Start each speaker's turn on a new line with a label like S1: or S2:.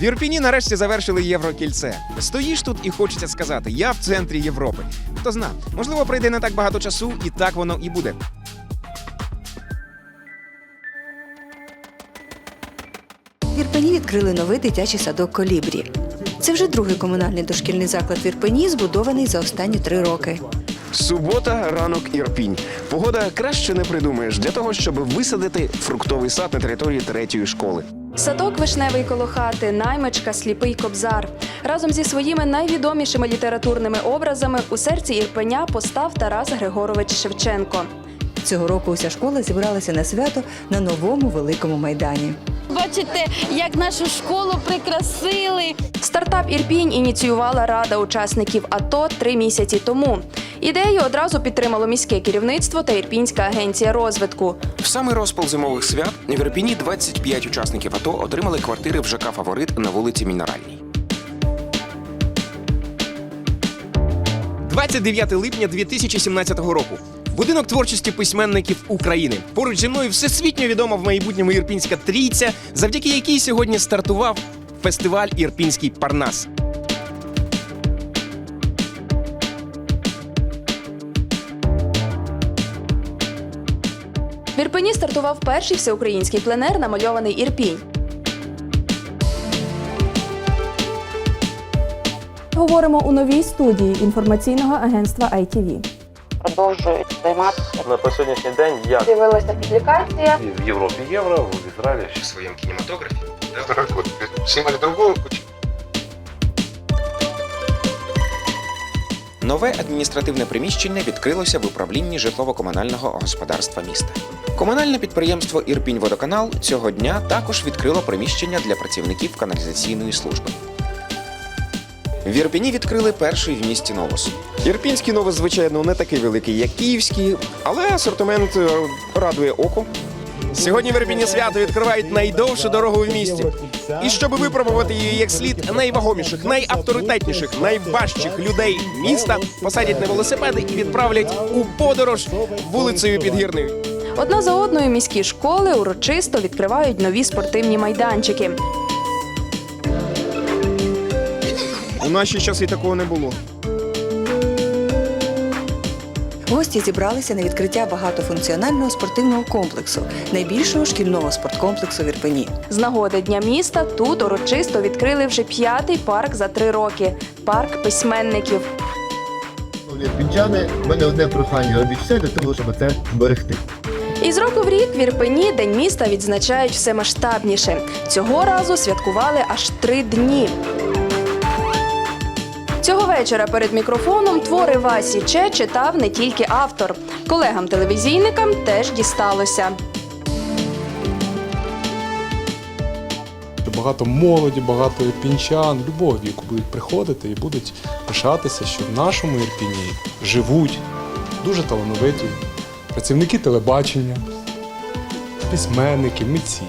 S1: В Ірпіні нарешті завершили єврокільце. Стоїш тут і хочеться сказати: я в центрі Європи. Хто зна, можливо, прийде не так багато часу, і так воно і буде.
S2: В Ірпені відкрили новий дитячий садок Колібрі. Це вже другий комунальний дошкільний заклад в Ірпені, збудований за останні три роки.
S1: Субота, ранок Ірпінь. Погода краще не придумаєш для того, щоб висадити фруктовий сад на території третьої школи.
S3: Садок вишневий коло хати, наймичка, сліпий кобзар. Разом зі своїми найвідомішими літературними образами у серці Ірпеня постав Тарас Григорович Шевченко.
S2: Цього року уся школа зібралася на свято на новому великому майдані.
S4: Бачите, як нашу школу прикрасили.
S3: Стартап Ірпінь ініціювала рада учасників АТО три місяці тому. Ідею одразу підтримало міське керівництво та Ірпінська агенція розвитку.
S1: В самий розпал зимових свят в Ірпіні 25 учасників АТО отримали квартири в ЖК Фаворит на вулиці Мінеральній. 29 липня 2017 року. Будинок творчості письменників України. Поруч зі мною всесвітньо відома в майбутньому Ірпінська трійця, завдяки якій сьогодні стартував фестиваль Ірпінський Парнас.
S3: В Ірпені стартував перший всеукраїнський пленер, намальований Ірпінь. Говоримо у новій студії інформаційного агентства ITV.
S5: Продовжують займатися.
S6: На по сьогоднішній день як
S5: З'явилася публікація.
S6: в Європі євро, в Ізраїлі
S1: В своєму кінематографі.
S7: Всім другого
S1: Нове адміністративне приміщення відкрилося в управлінні житлово-комунального господарства міста. Комунальне підприємство Ірпінь-Водоканал цього дня також відкрило приміщення для працівників каналізаційної служби. В Ірпіні відкрили перший в місті новос. Ірпінський новос, звичайно, не такий великий, як київський, але асортимент е, радує око. Сьогодні в Ірпіні свято відкривають найдовшу дорогу в місті. І щоб випробувати її як слід, найвагоміших, найавторитетніших, найважчих людей міста посадять на велосипеди і відправлять у подорож вулицею Підгірною.
S3: Одна за одною міські школи урочисто відкривають нові спортивні майданчики.
S1: У наші часи такого не було.
S2: Гості зібралися на відкриття багатофункціонального спортивного комплексу, найбільшого шкільного спорткомплексу в Ірпені.
S3: З нагоди Дня міста тут урочисто відкрили вже п'ятий парк за три роки парк письменників.
S8: Пінчани, в мене одне прохання робіть все для того, щоб це зберегти.
S3: І з року в рік в Ірпені День міста відзначають все масштабніше. Цього разу святкували аж три дні. Цього вечора перед мікрофоном твори Васі Че читав не тільки автор. Колегам-телевізійникам теж дісталося.
S9: Багато молоді, багато ірпінчан любого віку будуть приходити і будуть пишатися, що в нашому Ірпіні живуть дуже талановиті працівники телебачення, письменники, митці.